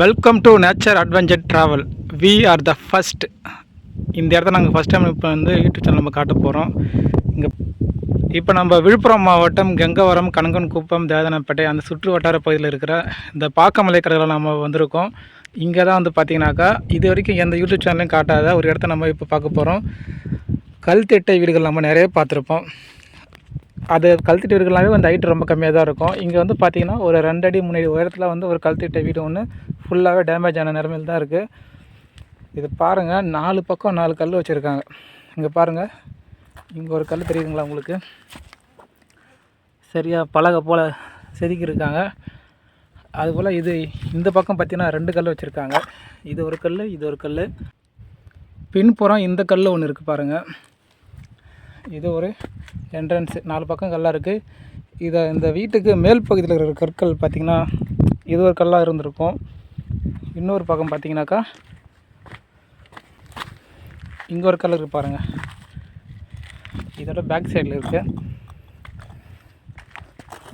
Welcome to nature adventure travel we are the first இந்த இடத்த நாங்கள் ஃபஸ்ட் டைம் இப்போ வந்து யூடியூப் சேனல் நம்ம காட்ட போகிறோம் இங்கே இப்போ நம்ம விழுப்புரம் மாவட்டம் கங்கவரம் கணங்கன் குப்பம் தேதனப்பேட்டை அந்த சுற்று வட்டார பகுதியில் இருக்கிற இந்த பாக்கமலை கடலில் நம்ம வந்திருக்கோம். இங்கே தான் வந்து பார்த்தீங்கன்னாக்கா இது வரைக்கும் எந்த யூடியூப் சேனலையும் காட்டாத ஒரு இடத்த நம்ம இப்போ பார்க்க போகிறோம் கல் திட்டை வீடுகள் நம்ம நிறைய பார்த்துருப்போம். அது கழுத்திட்டு வீடுகள்லாமே வந்து ஹைட் ரொம்ப கம்மியாக தான் இருக்கும். இங்கே வந்து பார்த்தீங்கன்னா ஒரு ரெண்டு அடி உயரத்தில் வந்து ஒரு கழுத்திட்ட வீடு ஒன்று ஃபுல்லாகவே டேமேஜ் ஆன நிலமையில் தான் இருக்குது இது பாருங்கள் நாலு பக்கம் நாலு கல் வச்சுருக்காங்க. இங்கே பாருங்கள் இங்கே ஒரு கல் தெரியுதுங்களா உங்களுக்கு? சரியாக பலகை போல் செதுக்கியிருக்காங்க. அதுபோல் இது இந்த பக்கம் பார்த்தீங்கன்னா ரெண்டு கல் வச்சுருக்காங்க. இது ஒரு கல் இது ஒரு கல் பின்புறம் இந்த கல் ஒன்று இருக்குது பாருங்கள் இது ஒரு என்ட்ரன்ஸு நாலு பக்கம் கல்லாக இருக்குது இதை இந்த வீட்டுக்கு மேல் பகுதியில் இருக்கிற கற்கள் பார்த்திங்கன்னா இது ஒரு கல்லாக இருந்திருக்கும். இன்னொரு பக்கம் பார்த்தீங்கன்னாக்கா இங்கே ஒரு கல் இருக்குது பாருங்கள் இதோட பேக் சைடில் இருக்குது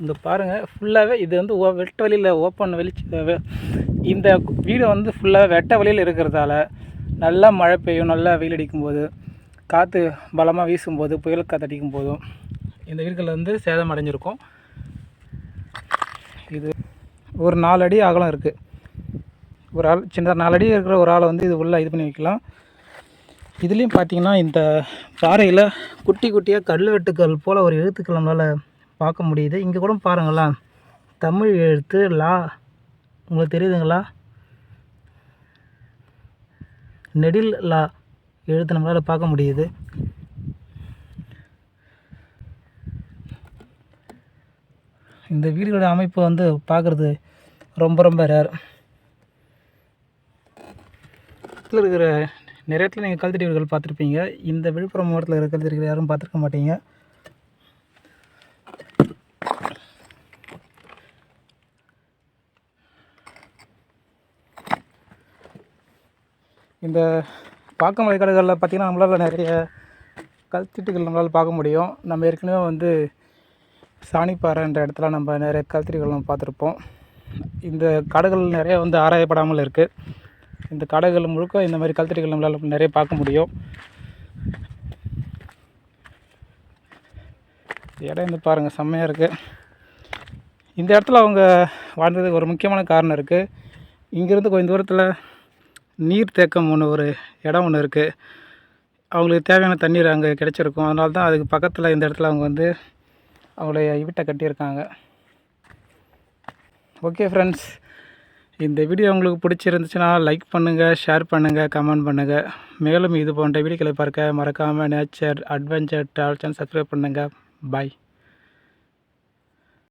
இங்கே பாருங்கள் ஃபுல்லாகவே இது வந்து ஓ வெட்ட வழியில் ஓப்பன் வெளிச்சு இந்த வீடு வந்து ஃபுல்லாக வெட்ட வழியில் இருக்கிறதால நல்லா மழை பெய்யும் நல்லா வெயில் அடிக்கும்போது. காற்று பலமாக வீசும்போது புயல் காற்று போதும் இந்த வீடுகளில் வந்து சேதம் அடைஞ்சிருக்கும். இது ஒரு நாலு அடி அகலம் இருக்குது ஒரு ஆள் சின்ன நாலு அடி இருக்கிற ஒரு ஆளை வந்து இது உள்ளே இது பண்ணி வைக்கலாம். இதுலேயும் பார்த்தீங்கன்னா இந்த பாறையில் குட்டி குட்டியாக கல் வெட்டுக்கள் போல் ஒரு எழுத்துக்கள் நம்மளால் பார்க்க முடியுது. இங்கே கூட பாருங்களேன். தமிழ் எழுத்து லா உங்களுக்கு தெரியுதுங்களா? நெடில் லா. எழுத்து நம்மளால் பார்க்க முடியுது. இந்த வீடுகளோட அமைப்பு வந்து பார்க்குறது ரொம்ப ரொம்ப ரேர் பக்கத்தில் இருக்கிற நிறைய இடத்துல நீங்கள் கல்தடி வீடுகள் பார்த்துருப்பீங்க. இந்த விழுப்புரம் மாவட்டத்தில் இருக்கிற கல்தடி வீடுகள் யாரும் பார்த்துருக்க மாட்டீங்க. இந்த பாக்கமலை கடைகளில் பார்த்திங்கன்னா நம்மளால் நிறைய கல்திட்டுகள் நம்மளால் பார்க்க முடியும். நம்ம ஏற்கனவே வந்து சாணிப்பாறைன்ற இடத்துல நம்ம நிறைய கல்திட்டுகள் நம்ம பார்த்துருப்போம். இந்த காடுகள் நிறைய வந்து ஆராயப்படாமல் இருக்குது இந்த காடுகள் முழுக்க இந்த மாதிரி கல்திட்டுகள் நம்மளால் நிறைய பார்க்க முடியும். இடம் வந்து பாருங்கள் செம்மையாக இருக்குது இந்த இடத்துல அவங்க வாழ்ந்ததுக்கு ஒரு முக்கியமான காரணம் இருக்குது இங்கேருந்து கொஞ்சம் தூரத்தில் நீர் தேக்கம் ஒன்று ஒரு இடம் ஒன்று இருக்குது அவங்களுக்கு தேவையான தண்ணீர் அங்கே கிடச்சிருக்கும். அதனால தான் அதுக்கு பக்கத்தில் இந்த இடத்துல அவங்க வந்து அவங்களுடைய வீட்டை கட்டியிருக்காங்க. ஓகே ஃப்ரெண்ட்ஸ் இந்த வீடியோ உங்களுக்கு பிடிச்சிருந்துச்சுன்னா லைக் பண்ணுங்கள் ஷேர் பண்ணுங்கள் கமெண்ட் பண்ணுங்கள் மேலும் இது போன்ற வீடியோக்களை பார்க்க மறக்காமல் nature adventure travel channel subscribe பண்ணுங்கள் பாய்